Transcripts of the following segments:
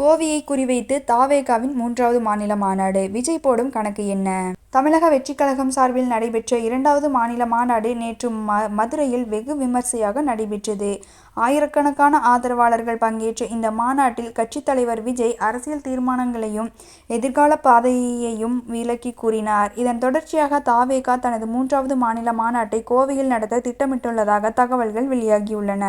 கோவையை குறிவைத்து தாவேகாவின் மூன்றாவது மாநில மாநாடு விஜய் போடும் கணக்கு என்ன? தமிழக வெற்றிக்கழகம் சார்பில் நடைபெற்ற இரண்டாவது மாநில மாநாடு நேற்று ம மதுரையில் வெகு விமர்சையாக நடைபெற்றது. ஆயிரக்கணக்கான ஆதரவாளர்கள் பங்கேற்ற இந்த மாநாட்டில் கட்சித் தலைவர் விஜய் அரசியல் தீர்மானங்களையும் எதிர்கால பாதையையும் விளக்கி கூறினார். இதன் தொடர்ச்சியாக தாவேகா தனது மூன்றாவது மாநில மாநாட்டை கோவையில் நடத்த திட்டமிட்டுள்ளதாக தகவல்கள் வெளியாகியுள்ளன.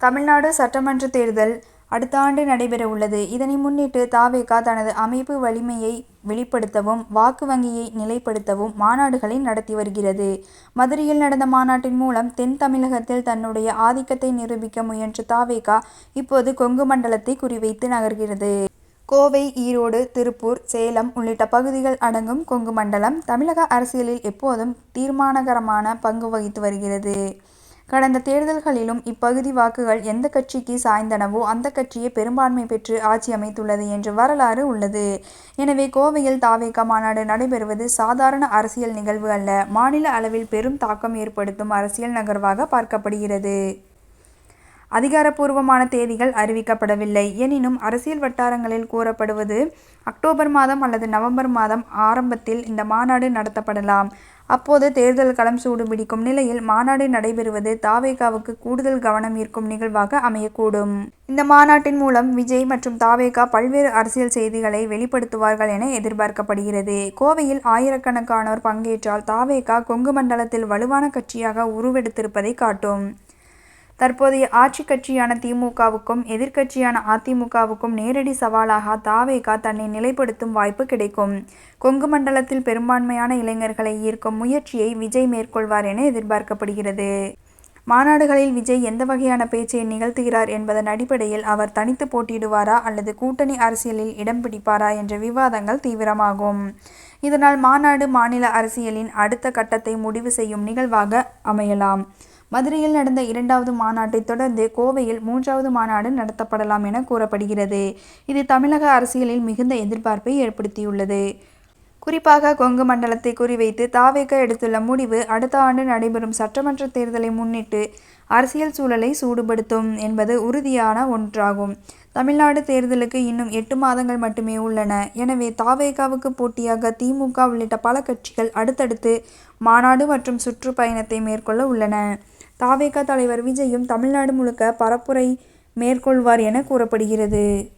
தமிழ்நாடு சட்டமன்ற தேர்தல் அடுத்த ஆண்டு நடைபெற உள்ளது இதனை முன்னிட்டு தாவேகா தனது அமைப்பு வலிமையை வெளிப்படுத்தவும் வாக்கு வங்கியை நிலைப்படுத்தவும் மாநாடுகளை நடத்தி வருகிறது. மதுரையில் நடந்த மாநாட்டின் மூலம் தென் தமிழகத்தில் தன்னுடைய ஆதிக்கத்தை நிரூபிக்க முயன்ற தாவேகா இப்போது கொங்கு மண்டலத்தை குறிவைத்து நகர்கிறது. கோவை ஈரோடு திருப்பூர் சேலம் உள்ளிட்ட பகுதிகள் அடங்கும் கொங்கு மண்டலம் தமிழக அரசியலில் எப்போதும் தீர்மானகரமான பங்கு வகித்து வருகிறது. கடந்த தேர்தல்களிலும் இப்பகுதி வாக்குகள் எந்த கட்சிக்கு சாய்ந்தனவோ அந்த கட்சியே பெரும்பான்மை பெற்று ஆட்சி அமைத்துள்ளது என்ற வரலாறு உள்ளது. எனவே கோவையில் தாவேகா மாநாடு நடைபெறுவது சாதாரண அரசியல் நிகழ்வு அல்ல. மாநில அளவில் பெரும் தாக்கம் ஏற்படுத்தும் அரசியல் நகர்வாக பார்க்கப்படுகிறது. அதிகாரப்பூர்வமான தேதிகள் அறிவிக்கப்படவில்லை. எனினும் அரசியல் வட்டாரங்களில் கூறப்படுவது அக்டோபர் மாதம் அல்லது நவம்பர் மாதம் ஆரம்பத்தில் இந்த மாநாடு நடத்தப்படலாம். அப்போது தேர்தல் களம் சூடுபிடிக்கும் நிலையில் மாநாடு நடைபெறுவது தாவேகாவுக்கு கூடுதல் கவனம் ஈர்க்கும் நிகழ்வாக அமையக்கூடும். இந்த மாநாட்டின் மூலம் விஜய் மற்றும் தாவேகா பல்வேறு அரசியல் செய்திகளை வெளிப்படுத்துவார்கள் என எதிர்பார்க்கப்படுகிறது. கோவையில் ஆயிரக்கணக்கானோர் பங்கேற்றால் தாவேகா கொங்கு மண்டலத்தில் வலுவான கட்சியாக உருவெடுத்திருப்பதை காட்டும். தற்போதைய ஆட்சி கட்சியான திமுகவுக்கும் எதிர்க்கட்சியான அதிமுகவுக்கும் நேரடி சவாலாக தாவேகா தன்னை நிலைப்படுத்தும் வாய்ப்பு கிடைக்கும். கொங்கு மண்டலத்தில் பெரும்பான்மையான இளைஞர்களை ஈர்க்கும் முயற்சியை விஜய் மேற்கொள்வார் என எதிர்பார்க்கப்படுகிறது. மாநாடுகளில் விஜய் எந்த வகையான பேச்சை நிகழ்த்துகிறார் என்பதன் அடிப்படையில் அவர் தனித்து போட்டியிடுவாரா அல்லது கூட்டணி அரசியலில் இடம் பிடிப்பாரா என்ற விவாதங்கள் தீவிரமாகும். இதனால் மாநாடு மாநில அரசியலின் அடுத்த கட்டத்தை முடிவு செய்யும் நிகழ்வாக அமையலாம். மதுரையில் நடந்த இரண்டாவது மாநாட்டை தொடர்ந்து கோவையில் மூன்றாவது மாநாடு நடத்தப்படலாம் என கூறப்படுகிறது. இது தமிழக அரசியலில் மிகுந்த எதிர்பார்ப்பை ஏற்படுத்தியுள்ளது. குறிப்பாக கொங்கு மண்டலத்தை குறிவைத்து தாவேக எடுத்துள்ள முடிவு அடுத்த ஆண்டு நடைபெறும் சட்டமன்ற தேர்தலை முன்னிட்டு அரசியல் சூழலை சூடுபடுத்தும் என்பது உறுதியான ஒன்றாகும். தமிழ்நாடு தேர்தலுக்கு இன்னும் எட்டு மாதங்கள் மட்டுமே உள்ளன. எனவே தாவேகாவுக்கு போட்டியாக திமுக உள்ளிட்ட பல கட்சிகள் அடுத்தடுத்து மாநாடு மற்றும் சுற்றுப்பயணத்தை மேற்கொள்ள உள்ளன. தாவேகா தலைவர் விஜயும் தமிழ்நாடு முழுக்க பரப்புரை மேற்கொள்வார் என கூறப்படுகிறது.